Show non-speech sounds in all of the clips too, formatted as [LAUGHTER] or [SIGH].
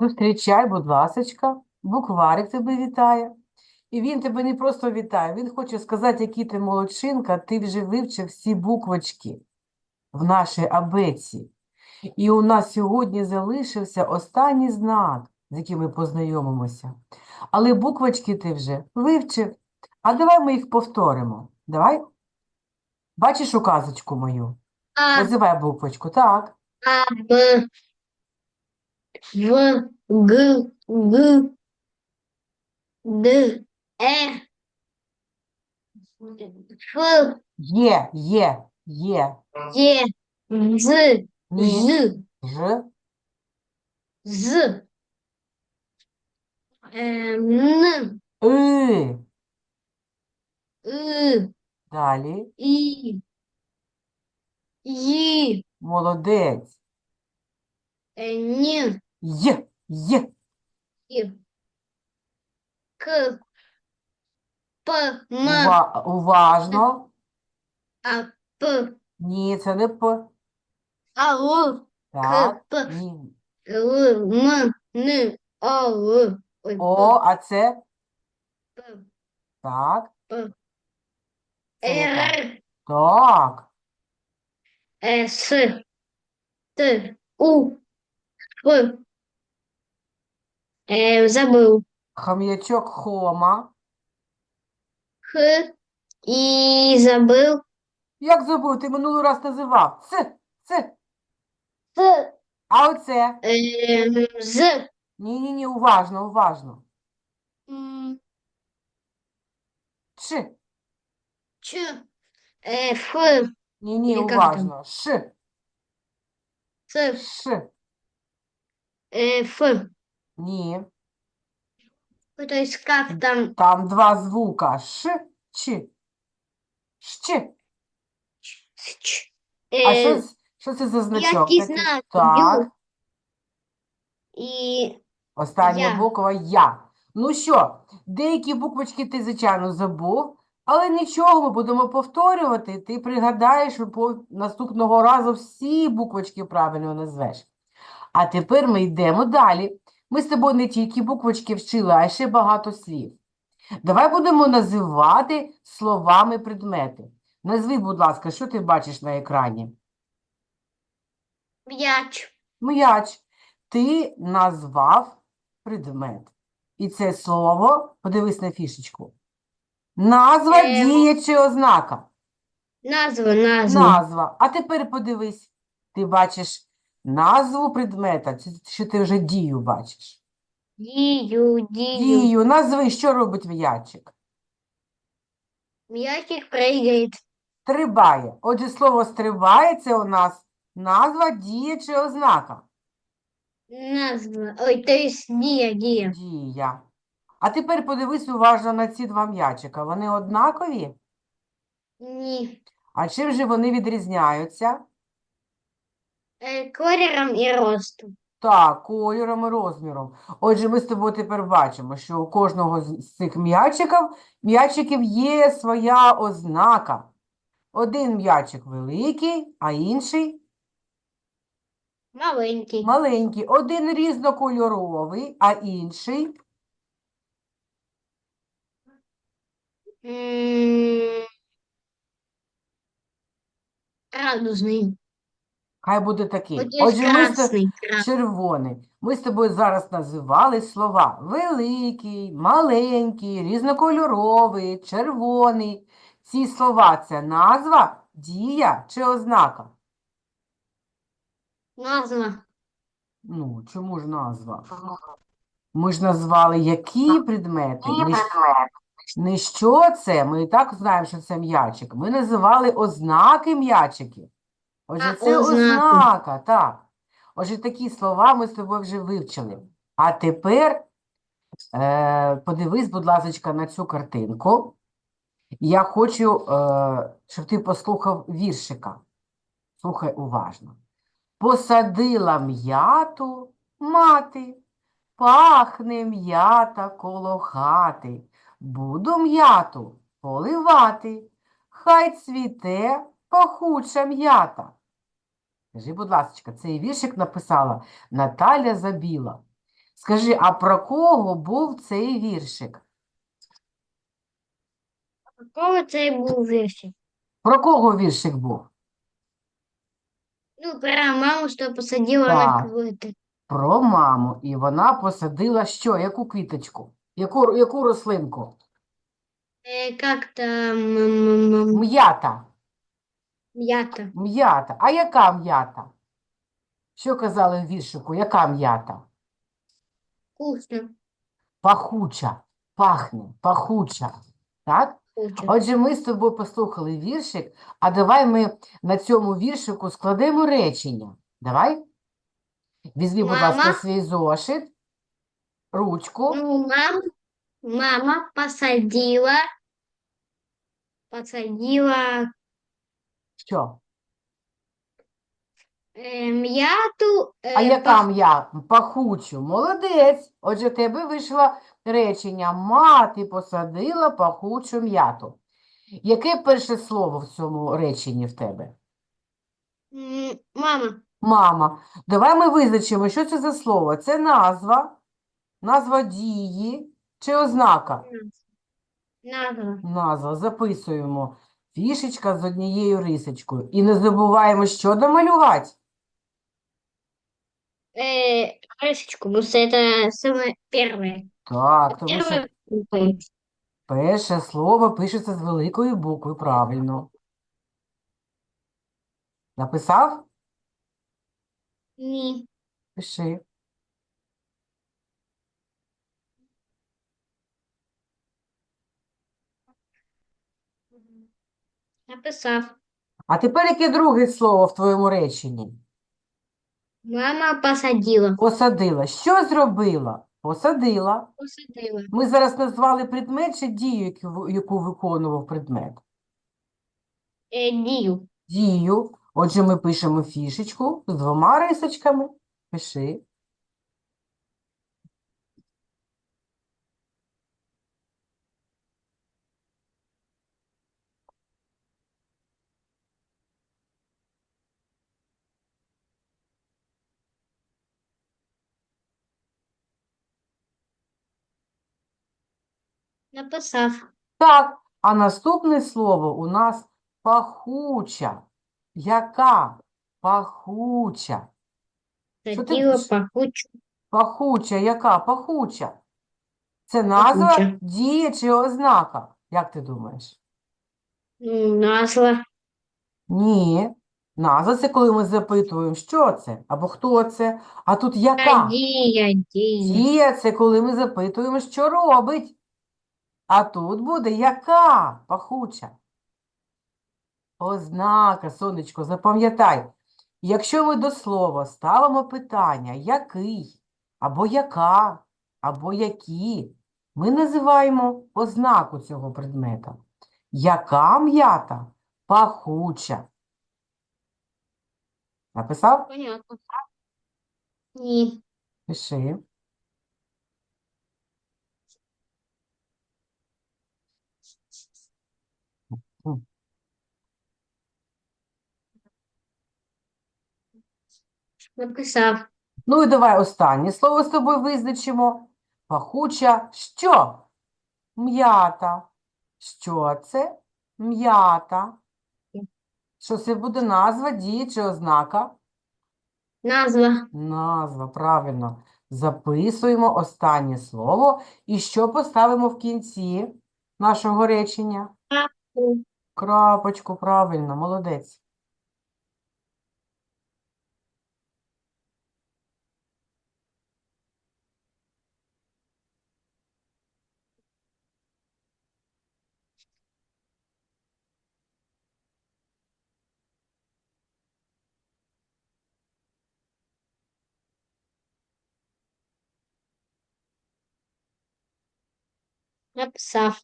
Зустрічай, будь ласочка, букварик тебе вітає. І він тебе не просто вітає, він хоче сказати, який ти молодчинка, ти вже вивчив всі буквочки в нашій абеці. І у нас сьогодні залишився останній знак, з яким ми познайомимося. Але буквочки ти вже вивчив. А давай ми їх повторимо. Давай. Бачиш указочку мою? Називай буквочку. Так. А, Б, В, Г, Г, Д, Е, Ф, Є, є, є. Е, З, Ні. З, Ж. З, Е, Н, И. И, Далі. І, Ї, Молодець. Е, Н, Й. Й. І, К, П, М, Ува- уважно. А, П, Ні, це не П. А, Л, Так. П. Ні. Л, М, Н, О, Л, ой, О, а це? П, Так. П, Це? Р, Так. С, Т, У, П. Е, забыл. Хом'ячок Хома. Х, і забыл. Як забув? Ти минулий раз називав. Ц. Ц. Ц, А оце? е, З, Ні-ні-ні, уважно, уважно. М, Ч. Ч, е, Ф, Ні-ні, Или как там? уважно. Ш. Ц, Ш. е, Ф. Ні. То есть как там? Там два звука. Ш. Ч. Щ. Ч, А що, е, з- що це за значок який такий? знак? Так. Ю. І Остання Я. буква Я. Ну що, деякі буквочки ти, звичайно, забув, але нічого, ми будемо повторювати. Ти пригадаєш, і по наступного разу всі буквочки правильно назвеш. А тепер ми йдемо далі. Ми з тобою не тільки буквочки вчили, а ще багато слів. Давай будемо називати словами предмети. Назви, будь ласка, що ти бачиш на екрані? м'яч. М'яч. Ти назвав предмет. І це слово, подивись на фішечку. Назва, Ем. дія чи ознака? Назва, назва. Назва. А тепер подивись. Ти бачиш назву предмета, чи, чи ти вже дію бачиш? Дію, дію. Дію. Назви, що робить м'ячик? М'ячик прыгает. Стрибає. Отже, слово стрибає це у нас назва, дія чи ознака? Назва. Ой, то есть дія, дія. Дія. А тепер подивись уважно на ці два м'ячика. Вони однакові? Ні. А чим же вони відрізняються? Е, Кольором і ростом. Так, кольором і розміром. Отже, ми з тобою тепер бачимо, що у кожного з з цих м'ячиків, м'ячиків є своя ознака. Один м'ячик великий, а інший Маленький. маленький. Один різнокольоровий, а інший Радужний. Хай буде такий. От Отже, ми з красний. червоний. Ми з тобою зараз називали слова великий, маленький, різнокольоровий, червоний. Ці слова це назва, дія чи ознака? Назва. Ну, чому ж назва? Ми ж назвали які предмети, не, щ- не що це, ми і так знаємо, що це м'ячик. Ми називали ознаки м'ячиків. Отже, це ознака, так. Отже, такі слова ми з тобою вже вивчили. А тепер е, подивись, будь ласка, на цю картинку. Я хочу, е, щоб ти послухав віршика. Слухай уважно. Посадила м'яту мати, пахне м'ята коло хати. Буду м'яту поливати, хай цвіте пахуча м'ята. Скажи, будь ласка, цей віршик написала Наталя Забіла. Скажи, а про кого був цей віршик? Какого це був віршик? Про кого віршик був? Ну, про маму, що посадила на Так. Про маму. І вона посадила що? Яку квіточку? Яку, яку рослинку? Е, як там м- м- м- М'ята. М'ята? М'ята. А яка м'ята? Що казали в віршику? Яка м'ята? Вкусно. Пахуча. Пахне, пахуча. Так? Отже, ми з тобою послухали віршик, а давай ми на цьому віршику складемо речення. Давай. Візьми, будь ласка, свій зошит, ручку. Ну, мам, мама посадила, посадила Що? е, м'яту. А е, яка пах- м'я? Пахучу. Молодець. Отже, в тебе вийшло речення. Мати посадила пахучу м'яту. Яке перше слово в цьому реченні в тебе? м, Мама. Мама. Давай ми визначимо, що це за слово. Це назва, назва дії чи ознака? Назва. Назва. Записуємо. Фішечка з однією рисочкою. І не забуваємо, що домалювати. Э, крышечку, потому что это самое первое. Так, тому що Первое. буква. перше слово пишеться з великої букви, правильно. Написав? Не. Пиши. Написав. А тепер яке друге слово в твоєму реченні? Мама посадила. Посадила. Що зробила? Посадила. Посадила. Ми зараз назвали предмет чи дію, яку, яку виконував предмет? Э, дию. Дію. Отже, ми пишемо фішечку з двома рисочками. Пиши. Написав. Так, а наступне слово у нас пахуча. Яка? Пахуча. Що ти пахучу. Пахуча, яка? Пахуча. Це назва, Пахуча. дія чи ознака? Як ти думаєш? Ну, назва. Ні. Назва це коли ми запитуємо, що це або хто це. А тут яка? Дия, дия. Дія це коли ми запитуємо, що робить. А тут буде яка? Пахуча. Ознака, сонечко, запам'ятай. Якщо ми до слова ставимо питання який, або яка, або які, ми називаємо ознаку цього предмета. Яка м'ята? Пахуча. Написав? Понятно. Не. Пиши. Написав. Ну і давай останнє слово з тобою визначимо. Пахуча що? М'ята. Що це? М'ята. Що це буде назва, дія чи ознака? Назва. Назва, правильно. Записуємо останнє слово. І що поставимо в кінці нашого речення? Крапочку, правильно, молодець. Написав.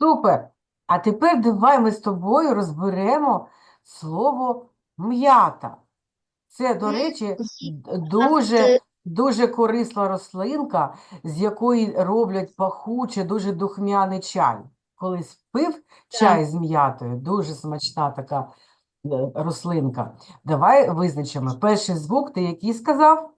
Супер. А тепер давай ми з тобою розберемо слово м'ята. Це, до речі, дуже, дуже корисна рослинка, з якої роблять пахуче, дуже духмяний чай. Колись пив чай з м'ятою, дуже смачна така е, рослинка. Давай визначимо. Перший звук ти який сказав?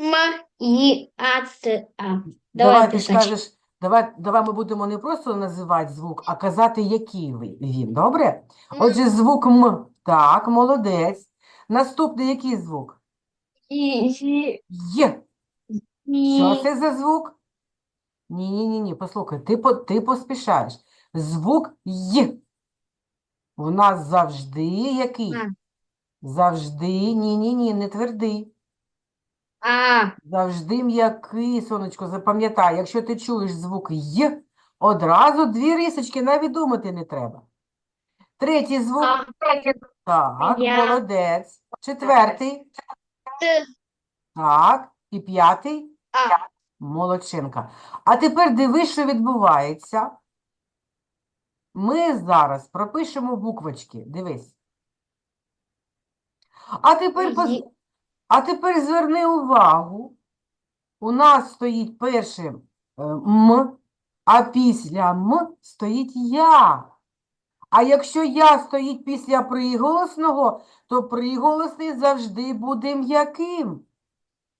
М, И, А, Ц, А. Давай Давай ти скажеш, давай, давай ми будемо не просто називати звук, а казати, який він. Добре? Отже, звук М. Так, молодець. Наступний який звук? Є. Що це за звук? Ні, ні, ні, ні, послухай, ти, по, ти поспішаєш. Звук Й. У нас завжди який? Завжди, ні, ні, ні, не твердий. А. Завжди м'який, сонечко, запам'ятай, якщо ти чуєш звук Й, одразу дві рисочки навіть думати не треба. Третій звук, А. так, Я. молодець. Четвертий, Т, так, і п'ятий, А. молодчинка. А тепер дивись, що відбувається. Ми зараз пропишемо буквочки, дивись. А тепер, поз- Ї. а тепер зверни увагу. У нас стоїть перше е, М, а після М стоїть Я. А якщо Я стоїть після приголосного, то приголосний завжди буде м'яким.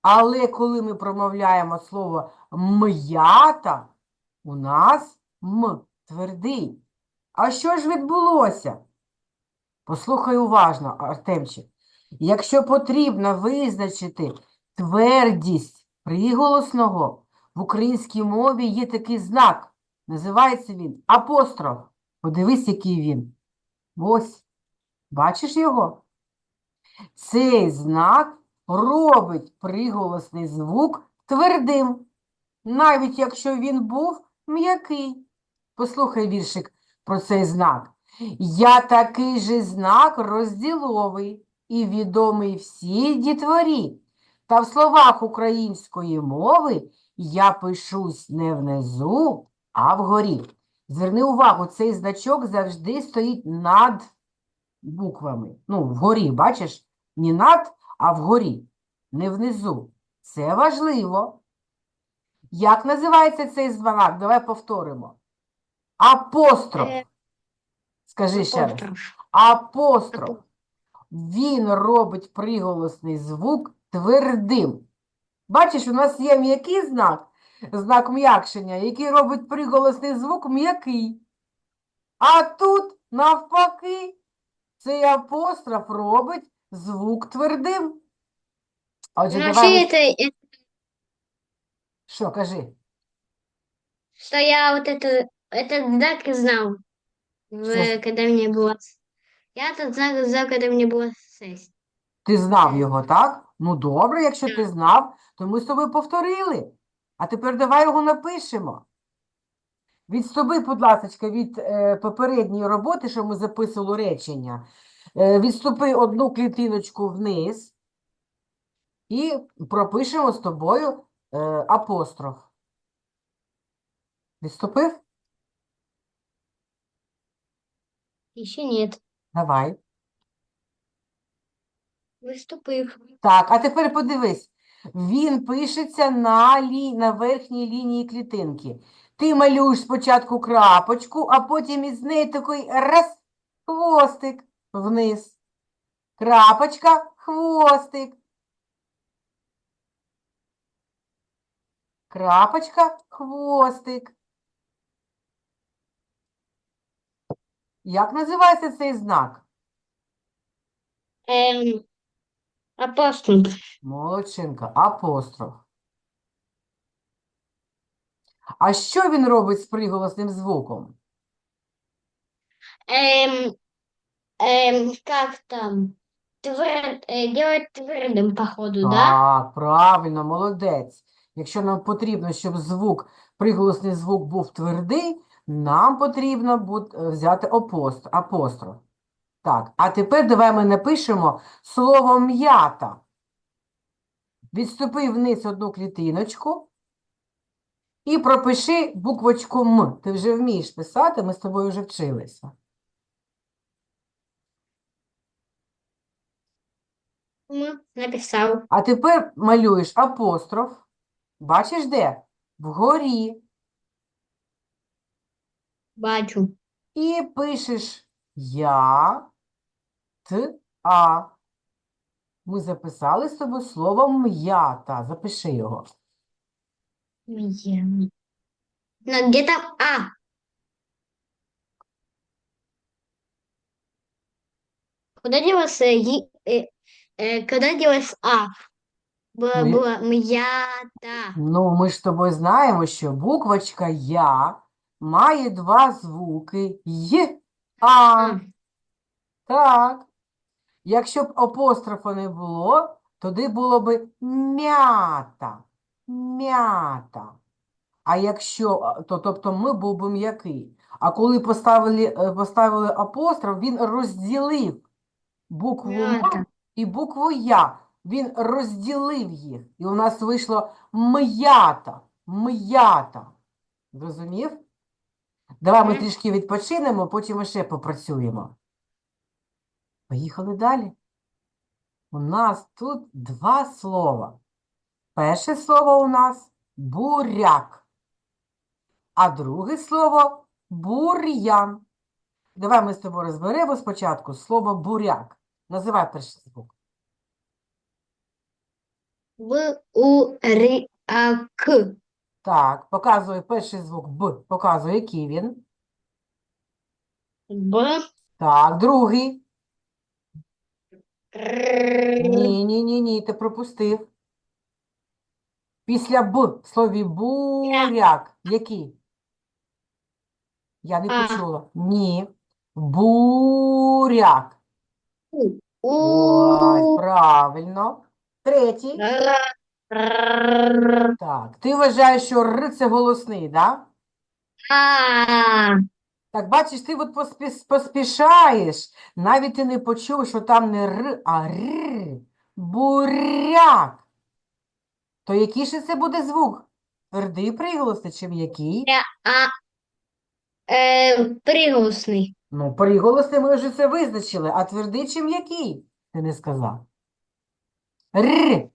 Але коли ми промовляємо слово м'ята, у нас М твердий. А що ж відбулося? Послухай уважно, Артемчик. Якщо потрібно визначити твердість приголосного, в українській мові є такий знак. Називається він апостроф. Подивись, який він. Ось. Бачиш його? Цей знак робить приголосний звук твердим, навіть якщо він був м'який. Послухай віршик про цей знак. Я такий же знак розділовий і відомий всій дітворі. Та в словах української мови я пишусь не внизу, а вгорі. Зверни увагу, цей значок завжди стоїть над буквами. Ну, вгорі, бачиш? Не над, а вгорі, не внизу. Це важливо. Як називається цей знак? Давай повторимо. Апостроф. Е, Скажи ще раз. Апостроф. Апостроф. Він робить приголосний звук твердим. Бачиш, у нас є м'який знак, знак м'якшення, який робить приголосний звук м'який. А тут, навпаки, цей апостроф робить звук твердим. Отже, Ну, давай, вообще ми- это, э, що, кажи? что я вот это, этот знак и знал, в- Что ж? когда мне было... я этот знак знал, когда мне было шесть. Ти знав його, так? Ну, добре, якщо ти знав, то ми з тобою повторили. А тепер давай його напишемо. Відступи, будь ласка, від е, попередньої роботи, що ми записували речення. Е, відступи одну клітиночку вниз і пропишемо з тобою е, апостроф. Відступив? Еще нет. Давай. Выступив. Так, а тепер подивись. Він пишеться на, лі... на верхній лінії клітинки. Ти малюєш спочатку крапочку, а потім із неї такий раз, хвостик вниз. Крапочка, хвостик. Крапочка, хвостик. Як називається цей знак? Эм, апостол. Молодчинка, апостроф. А що він робить з приголосним звуком? Эм, эм, как там? Твер... э, делать твердым, походу, да? Так, правильно, молодець. Якщо нам потрібно, щоб звук, приголосний звук був твердий, нам потрібно е, взяти апостроф. Так, а тепер давай ми напишемо слово м'ята. Відступи вниз одну клітиночку і пропиши буквочку М. Ти вже вмієш писати, ми з тобою вже вчилися. М, Написал. А тепер малюєш апостроф. Бачиш де? Вгорі. Бачу. І пишеш я, т, а. Ми записали з тобою слово м'ята. Запиши його. Я. Но где там А? Куда делась э, е- э, э, куда делась А? Было, Ну, было м'ята. Ну, ми ж з тобою знаємо, що буквочка Я має два звуки Й, А. Так. Якщо б апострофа не було, тоді було б м'ята. М'ята. А якщо, то, тобто ми був би м'який. А коли поставили, е, поставили апостроф, він розділив букву М і букву Я. Він розділив їх. І у нас вийшло м'ята. М'ята. Зрозумів? Давай ми трішки відпочинемо, потім ще попрацюємо. Поїхали далі. У нас тут два слова. Перше слово у нас буряк, а друге слово бур'ян. Давай ми з тобою розберемо спочатку слово буряк. Називай перший звук. В у р а к. Так, показує перший звук Б. Показує, який він. Б. Так, другий. Ні, ні, ні, ні, ти пропустив. Після Б в слові буряк. Який? Я не А. почула. Ні. Буряк. У. правильно. Третій. Так, ти вважаєш, що Р це голосний, да? А. Так, бачиш, ти от поспіс- поспішаєш. Навіть ти не почув, що там не Р, а Р. Буряк. То який же це буде звук? Твердий приголосний чи м'який? А. Е, приголосний. Ну, приголосний ми вже це визначили, а твердий чи м'який? Ти не сказав. Р.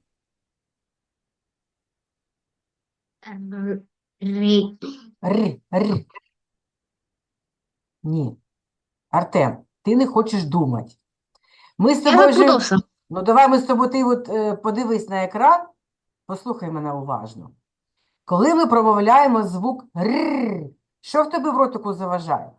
Р. Р. Р. Ні. Артем, ти не хочеш думати. Ми з тобою вже... Ну, давай ми з тобою, ти от е, подивись на екран, послухай мене уважно. Коли ми промовляємо звук р, що в тебе в ротику заважає?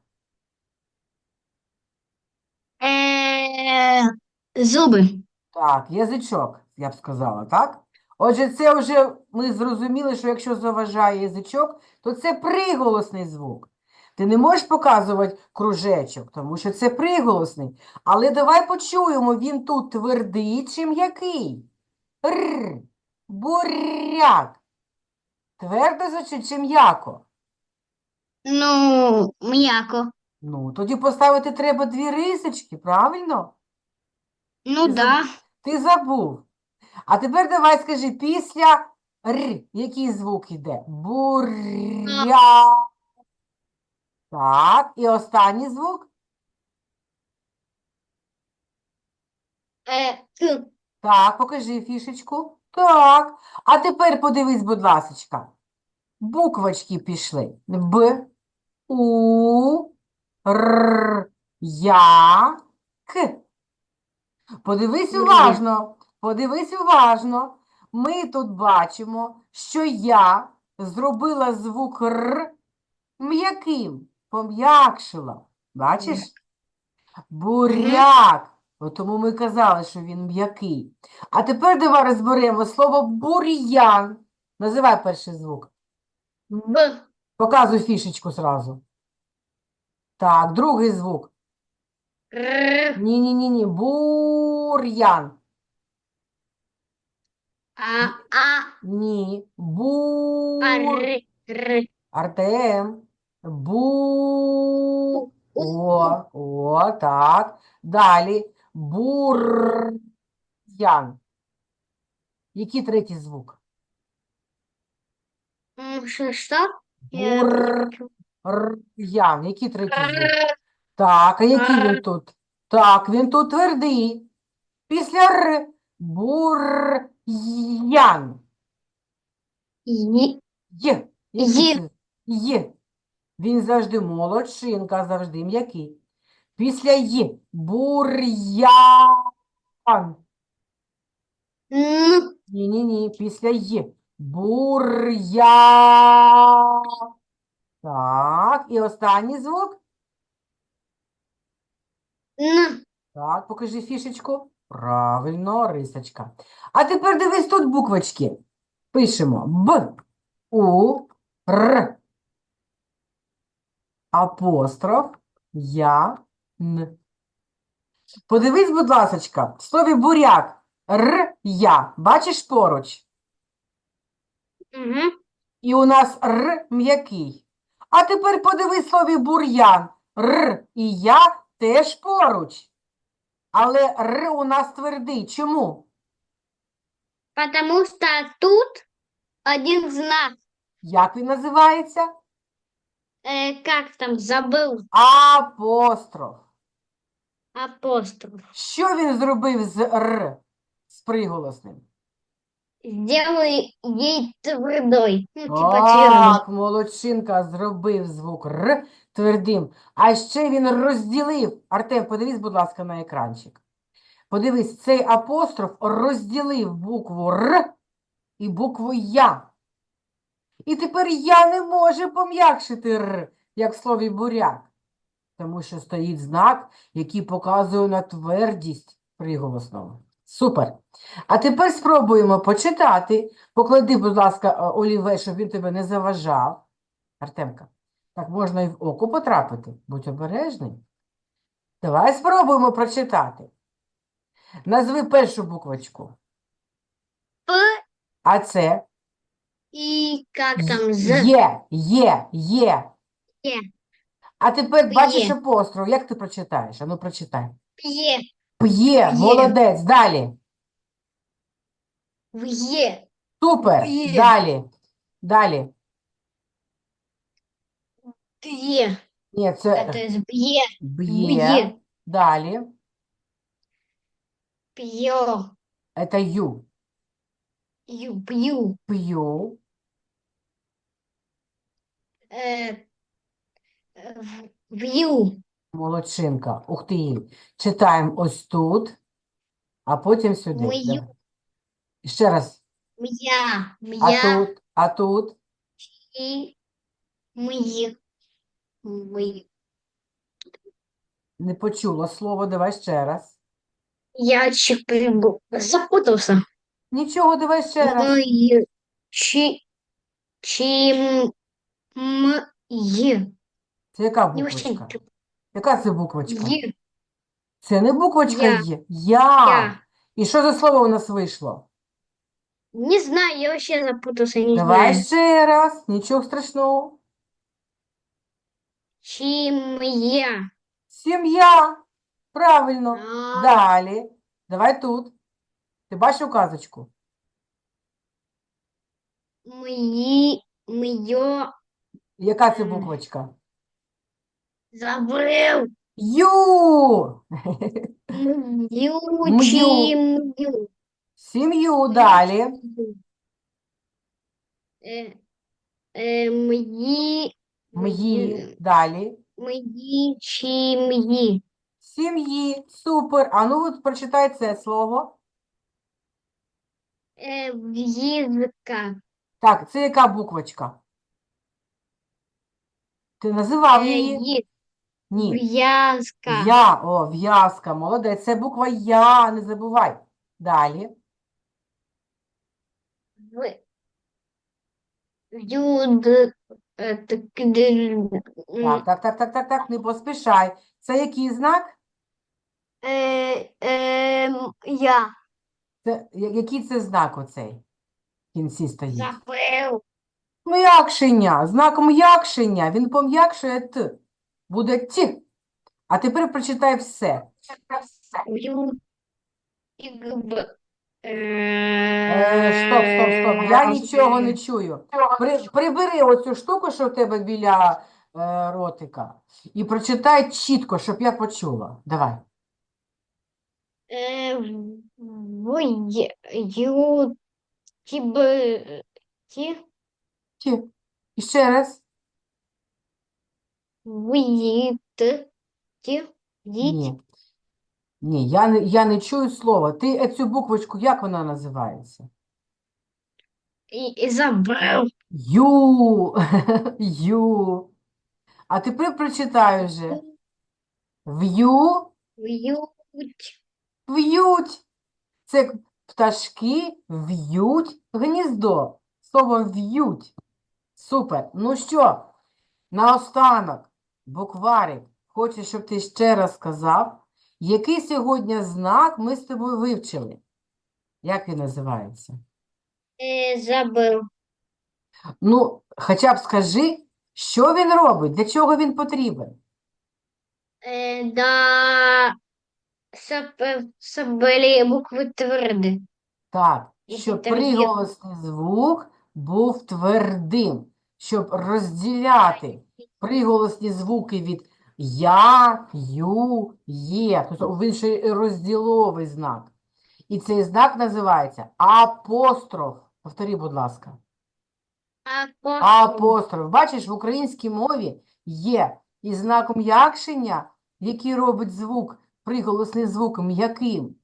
Е, зуби. Так, язичок, я б сказала, так? Отже, це вже ми зрозуміли, що якщо заважає язичок, то це приголосний звук. Ти не можеш показувати кружечок, тому що це приголосний. Але давай почуємо, він тут твердий чи м'який? Р, буряк. Твердо звучить чи м'яко? Ну, м'яко. Ну, тоді поставити треба дві рисочки, правильно? Ну Ти да. Ти забув. А тепер давай скажи, після Р, який звук іде? Буря. Так, і останній звук? Е, к. Так, покажи фішечку. Так. А тепер подивись, будь ласочка. Буквочки пішли. Б, У, Р, Я, К. Подивись уважно, подивись уважно. Ми тут бачимо, що я зробила звук Р м'яким, пом'якшила. Бачиш? Буряк. Тому ми казали, що він м'який. А тепер давай розберемо слово бур'ян. Називай перший звук. Б. Показуй фішечку зразу. Так, другий звук. Р. Ні-ні-ні-ні. Бур'ян. А. А. Ні. А. Бур. Р. Р. Артем. Бу. О, о, так. Далі. Бур'ян. Який третій звук? М, Що, що? Я Бур. перепутала. Р'ян. Який третій звук? Так, а який він тут? Так, він тут твердий. Після Р. Бур'ян. Є. Який Є. це? Він завжди молодшинка, завжди м'який. Після Є. Бур'ян. Ні-ні-ні, після Й. Бур'я. Так, і останній звук. Н. Так, покажи фішечку. Правильно, рисочка. А тепер дивись тут буквочки. Пишемо Б, У, Р. Апостроф, Я, Н. Подивись, будь ласочка, в слові буряк. Р, Я. Бачиш поруч? Угу. І у нас Р м'який. А тепер подивись в слові бур'ян. Р і Я теж поруч. Але Р у нас твердий. Чому? Потому что тут один знак. Як він називається? Э, как там, забыл. Апостроф. Апостроф. Що він зробив з Р з приголосним? Сделай ей твердой. Ну, типа твердый. Так, молодчинка зробив звук Р твердим. А ще він розділив. Артем, подивись, будь ласка, на екранчик. Подивись, цей апостроф розділив букву Р і букву Я. І тепер я не може пом'якшити Р, як в слові буряк, тому що стоїть знак, який показує на твердість приголосного. Супер. А тепер спробуємо почитати. Поклади, будь ласка, е, олівець, щоб він тебе не заважав. Артемка, так можна і в око потрапити. Будь обережний. Давай спробуємо прочитати. Назви першу буквочку. П А це и как там, з. Є, є, є. Є. А тепер бачиш апостроф. Як ти прочитаєш? Ану, прочитай. П'є. П'є, молодець. Далі. В'є. Супер. Є. Далі. Далі. П'є. Ні, це Это ж б'є. б'є. б'є. Далі. П'є. Це ю. Ю, п'ю. П'ю. Э, э, в- в'ю. Молодчинка. Ух ти. Читаємо ось тут, а потім сюди. Мою. Давай. Ще раз. М'я. А М'я. тут, а тут. І мої. Мої. Не почула слово. Давай ще раз. Я чіприбу. Запутався. Нічого, давай ще раз. Чи. Чим. Є. Це яка буквочка? Яка це буквочка? Є. Це не буквочка Я. є. Я. Я. І що за слово у нас вийшло? Не знаю, я вообще запутался, не Давай знаю. ще раз. Нічого страшного. Чим я? Сім'я. Правильно. А, Далі. Давай тут. Ти бачиш указочку? Мої, моє, Яка це буквочка? забрив. Ю. Мю. чим. Сім'ю. Далі. Мої, М'ї. Далі. мої, чим ї. Сім'ї. Супер. А ну от прочитай це слово. Е, в'їзка. Так, це яка буквочка? Ти називав Е, її? ї. Ні. В'язка. Я, о, в'язка, молодець. Це буква Я, не забувай. Далі. В. е, так, де- Так, так, так, так, так, так, не поспішай. Це який знак? Е, ем, я. Це, я- який це знак оцей? В кінці стоїть. Забрив. М'якшення. Знак м'якшення. Він пом'якшує Т. Буде Т. А тепер прочитай все. Ю. Е, стоп, стоп, стоп. Я нічого не чую. При, прибери оцю штуку, що в тебе біля е, ротика, і прочитай чітко, щоб я почула. Давай. Е, в. І ще раз. Ні. Ні, я не, я не чую слова. Ти цю буквочку, як вона називається? І, і забрав. Ю. [LAUGHS] Ю. А тепер прочитай вже. В'ю, В'ють. в'ють. Це пташки в'ють гніздо. Слово в'ють. Супер. Ну що, наостанок, букварик, хочу, щоб ти ще раз сказав, який сьогодні знак ми з тобою вивчили? Як він називається? Е, забив. Ну, хоча б скажи, що він робить, для чого він потрібен? Е, да, щоб букви тверді. Так, щоб приголосний звук був твердим, щоб розділяти приголосні звуки від я, ю, є. Тобто він ще розділовий знак. І цей знак називається апостроф. Повтори, будь ласка. Апостол. Апостроф. Бачиш, в українській мові є і знак м'якшення, який робить звук, приголосний звук м'яким,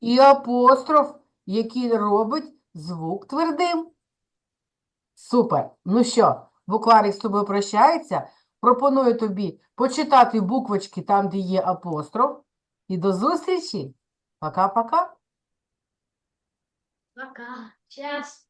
і апостроф, який робить звук твердим. Супер. Ну що, букварик з тобою прощається. Пропоную тобі почитати буквочки там, де є апостроф. І до зустрічі. Пока-пока. Пока. Сейчас.